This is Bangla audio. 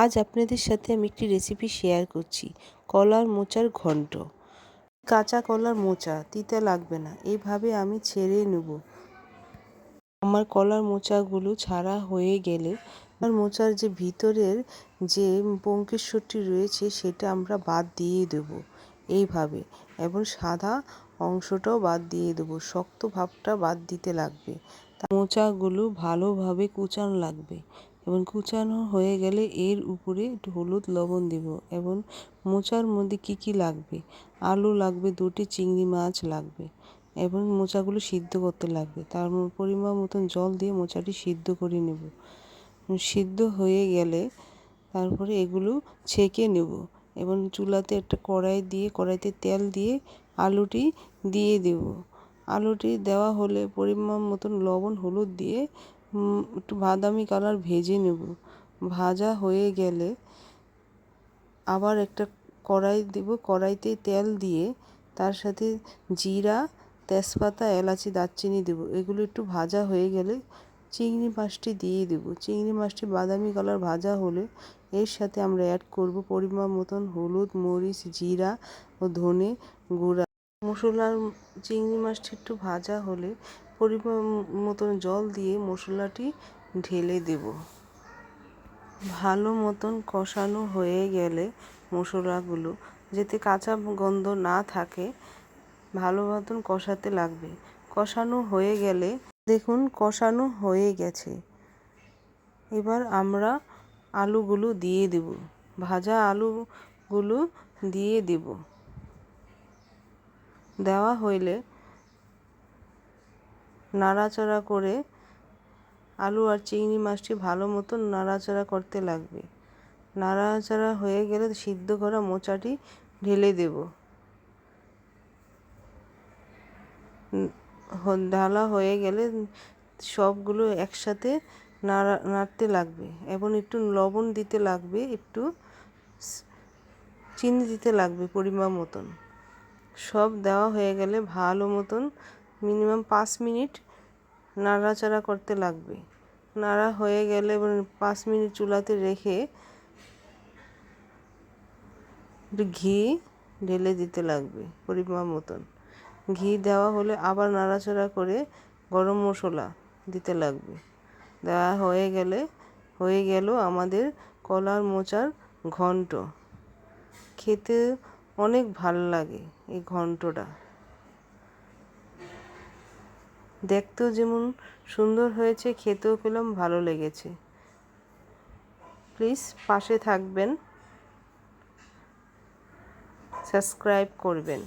আজ আপনাদের সাথে আমি একটি রেসিপি শেয়ার করছি। কলার মোচার ঘন্ট। কাঁচা কলার মোচা, তিতে লাগবে না এইভাবে আমি ছেড়ে নেব। আমার কলার মোচাগুলো ছাড়া হয়ে গেলে আমার মোচার যে ভিতরের যে পঙ্কেশ্বরটি রয়েছে সেটা আমরা বাদ দিয়ে দেব এইভাবে এবং সাদা অংশটাও বাদ দিয়ে দেবো, শক্ত ভাবটা বাদ দিতে লাগবে। মোচাগুলো ভালোভাবে কুচানো লাগবে। এবং কুচানো হয়ে গেলে এর উপরে একটু হলুদ লবণ দেব এবং মোচার মধ্যে কি কি লাগবে? আলু লাগবে, দুটি চিংড়ি মাছ লাগবে এবং মোচাগুলো সিদ্ধ করতে লাগবে। তার পরিমাণ মতন জল দিয়ে মোচাটি সিদ্ধ করে নেব। সিদ্ধ হয়ে গেলে তারপরে এগুলো ছেঁকে নেব এবং চুলাতে একটা কড়াই দিয়ে, কড়াইতে তেল দিয়ে আলুটি দিয়ে দেব। আলুটি দেওয়া হলে পরিমাণ মতন লবণ, হলুদ দিয়ে একটু বাদামি কালার ভেজে নেব। ভাজা হয়ে গেলে আবার একটা কড়াই দেব। কড়াইতে তেল দিয়ে তার সাথে জিরা, তেজপাতা, এলাচি, দারচিনি দেব। এগুলো একটু ভাজা হয়ে গেলে চিংড়ি মাছটি দিয়ে দেব। চিংড়ি মাছটি বাদামি কালার ভাজা হলে এর সাথে আমরা অ্যাড করব পরিমাণ মতন হলুদ, মরিচ, জিরা ও ধনে গুঁড়া। মশলার চিংড়ি মাছটি একটু ভাজা হলে পরিমাণ মতন জল দিয়ে মশলাটি ঢেলে দেব। ভালো মতন কষানো হয়ে গেলে মশলাগুলো যাতে কাঁচা গন্ধ না থাকে, ভালো মতন কষাতে লাগবে। কষানো হয়ে গেলে দেখুন, কষানো হয়ে গেছে। এবার আমরা আলুগুলো দিয়ে দেব। ভাজা আলুগুলো দিয়ে দেব। দেওয়া হইলে নাড়াচাড়া করে আলু আর চিংড়ি মাছটি ভালো মতন নাড়াচাড়া করতে লাগবে। নাড়াচাড়া হয়ে গেলে সিদ্ধ করা মোচাটি ঢেলে দেব। ঢালা হয়ে গেলে সবগুলো একসাথে নাড়া, নাড়তে লাগবে এবং একটু লবণ দিতে লাগবে, একটু চিনি দিতে লাগবে পরিমাণ মতন। সব দেওয়া হয়ে গেলে ভালো মতন মিনিমাম পাঁচ মিনিট নাড়াচাড়া করতে লাগবে। নাড়া হয়ে গেলে পাঁচ মিনিট চুলাতে রেখে ঘি ঢেলে দিতে লাগবে পরিমাণ মতন। ঘি দেওয়া হলে আবার নাড়াচাড়া করে গরম মশলা দিতে লাগবে। দেওয়া হয়ে গেলে, হয়ে গেল আমাদের কলার মোচার ঘন্ট। খেতে অনেক ভালো লাগে এই ঘন্টটা। দেখতেও যেমন সুন্দর হয়েছে, খেতেও পেলাম, ভালো লেগেছে। প্লিজ পাশে থাকবেন, সাবস্ক্রাইব করবেন।